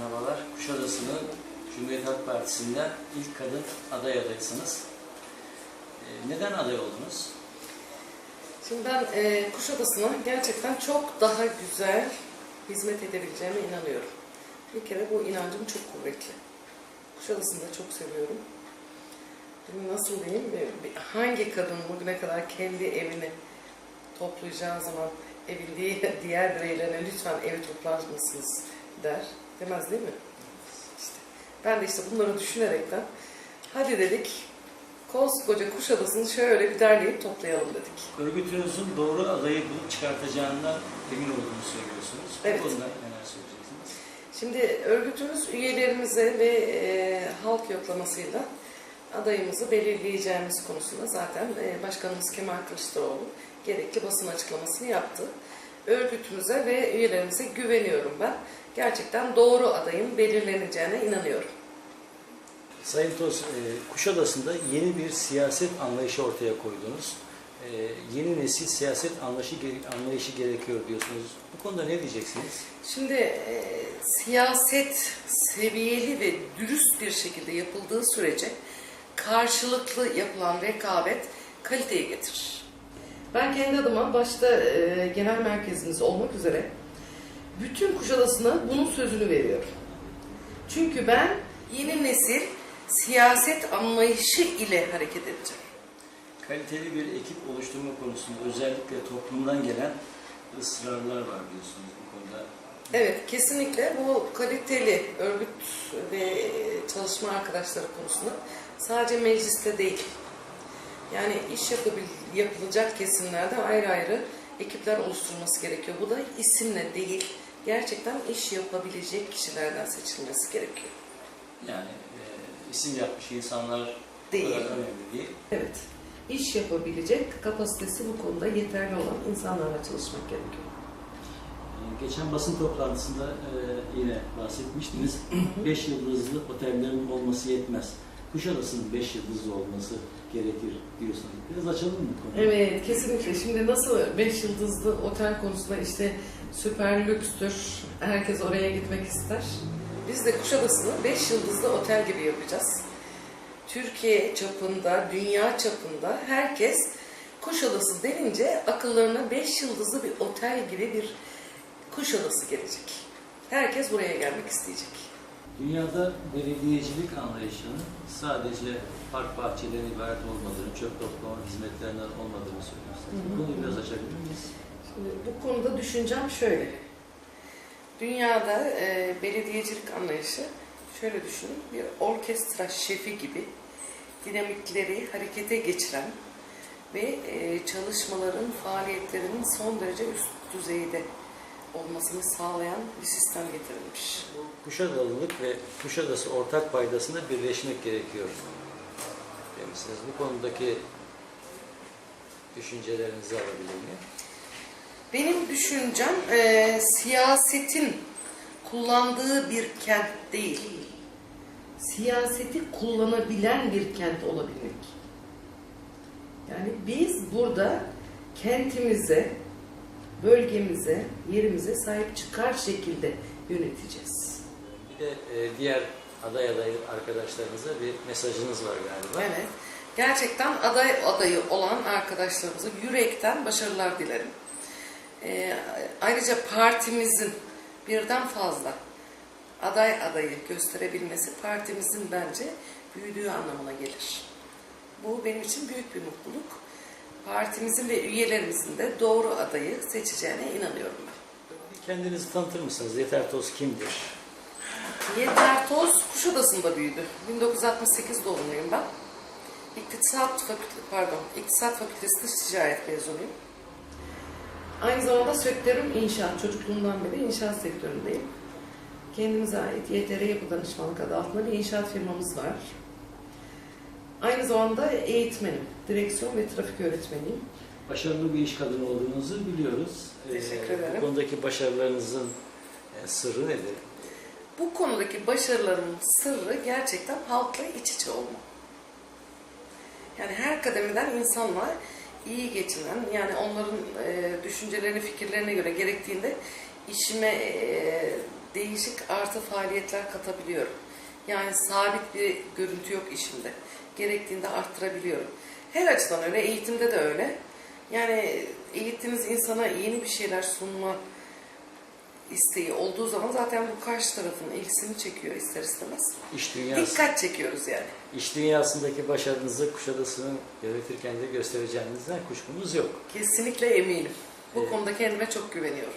Merhabalar. Kuşadası'nın Cumhuriyet Halk Partisi'nden ilk kadın aday adaysınız. Ee, Neden aday oldunuz? Şimdi ben e, Kuşadası'na gerçekten çok daha güzel hizmet edebileceğime inanıyorum. Bir kere bu inancım çok kuvvetli. Kuşadası'nı da çok seviyorum. Şimdi nasıl diyeyim, hangi kadın bugüne kadar kendi evini toplayacağı zaman evin diğer bireylerine lütfen evi toplar mısınız der. Demez değil mi? İşte ben de işte bunları düşünerekten hadi dedik koskoca Kuşadası'nı şöyle bir derleyip toplayalım dedik. Örgütünüzün doğru adayı bulup çıkartacağından emin olduğunu söylüyorsunuz. Evet. Bu konuda neler söyleyeceksiniz? Şimdi örgütümüz üyelerimize ve e, halk yoklamasıyla adayımızı belirleyeceğimiz konusunda zaten e, Başkanımız Kemal Kılıçdaroğlu gerekli basın açıklamasını yaptı. Örgütümüze ve üyelerimize güveniyorum ben. Gerçekten doğru adayın belirleneceğine inanıyorum. Sayın Toz, e, Kuşadası'nda yeni bir siyaset anlayışı ortaya koydunuz. E, Yeni nesil siyaset anlayışı, anlayışı gerekiyor diyorsunuz. Bu konuda ne diyeceksiniz? Şimdi e, siyaset seviyeli ve dürüst bir şekilde yapıldığı sürece karşılıklı yapılan rekabet kaliteyi getirir. Ben kendi adıma başta e, genel merkezimiz olmak üzere bütün Kuşadası'na bunun sözünü veriyorum. Çünkü ben yeni nesil siyaset anlayışı ile hareket edeceğim. Kaliteli bir ekip oluşturma konusunda özellikle toplumdan gelen ısrarlar var diyorsunuz bu konuda. Evet, kesinlikle bu kaliteli örgüt ve çalışma arkadaşları konusunda sadece mecliste değil, yani iş yapabil, yapılacak kesimlerde ayrı ayrı ekipler oluşturulması gerekiyor. Bu da isimle değil, gerçekten iş yapabilecek kişilerden seçilmesi gerekiyor. Yani e, isim yapmış insanlar Değil. önemli değil. Evet, iş yapabilecek kapasitesi bu konuda yeterli olan insanlarla çalışmak gerekiyor. Ee, Geçen basın toplantısında e, yine bahsetmiştiniz. 5 yıldızlı otellerin olması yetmez. Kuşadası'nın 5 yıldızlı olması gerekir diyorsunuz. Biraz açalım mı konuyu? Evet kesinlikle. Şimdi nasıl 5 yıldızlı otel konusunda işte süper lükstür. Herkes oraya gitmek ister. Biz de Kuşadası'nı 5 yıldızlı otel gibi yapacağız. Türkiye çapında, dünya çapında herkes Kuşadası denince akıllarına 5 yıldızlı bir otel gibi bir Kuşadası gelecek. Herkes buraya gelmek isteyecek. Dünyada belediyecilik anlayışının sadece park bahçelerine ibaret olmadığını, çöp toplama hizmetlerinden olmadığını söylüyorsunuz. Bu konuyu biraz açabilir miyiz? Şimdi bu konuda düşüncem şöyle. Dünyada e, belediyecilik anlayışı şöyle düşünün. Bir orkestra şefi gibi dinamikleri harekete geçiren ve e, çalışmaların, faaliyetlerinin son derece üst düzeyde olmasını sağlayan bir sistem getirilmiş. Kuşadalılık ve Kuşadası ortak paydasında birleşmek gerekiyor demişsiniz. Bu konudaki düşüncelerinizi alabilir miyim? Benim düşüncem e, siyasetin kullandığı bir kent değil. Siyaseti kullanabilen bir kent olabilmek. Yani biz burada kentimize, bölgemize, yerimize sahip çıkar şekilde yöneteceğiz. Bir de e, diğer aday adayı arkadaşlarınıza bir mesajınız var galiba. Evet. Gerçekten aday adayı olan arkadaşlarımıza yürekten başarılar dilerim. Ee, ayrıca partimizin birden fazla aday adayı gösterebilmesi partimizin bence büyüdüğü anlamına gelir. Bu benim için büyük bir mutluluk. Partimizin ve üyelerimizin de doğru adayı seçeceğine inanıyorum ben. Kendinizi tanıtır mısınız? Yeter Toz kimdir? Yeter Toz Kuşadası'nda büyüdü. 1968 doğumluyum ben. İktisat Fakültesi, pardon, İktisat Fakültesi Dış Ticaret mezunuyum. Aynı zamanda sektörüm inşaat. Çocukluğumdan beri inşaat sektöründeyim. Kendimize ait YTR Yapı Danışmanlık adı altında bir inşaat firmamız var. Aynı zamanda eğitmenim. Direksiyon ve trafik öğretmeniyim. Başarılı bir iş kadını olduğunuzu biliyoruz. Teşekkür ederim. Bu konudaki başarılarınızın e, sırrı nedir? Bu konudaki başarılarımın sırrı gerçekten halkla iç içe olma. Yani her kademeden insanla iyi geçinen, yani onların e, düşüncelerini, fikirlerine göre gerektiğinde işime e, değişik artı faaliyetler katabiliyorum. Yani sabit bir görüntü yok işimde. Gerektiğinde arttırabiliyorum. Her açıdan öyle, eğitimde de öyle. Yani eğittiğiniz insana yeni bir şeyler sunma isteği olduğu zaman zaten bu karşı tarafın ilgisini çekiyor ister istemez. İş dünyası, Dikkat çekiyoruz yani. iş dünyasındaki başarınızı Kuşadası'nı yönetirken de göstereceğinizden kuşkumuz yok. Kesinlikle eminim. Bu Evet. konuda kendime çok güveniyorum.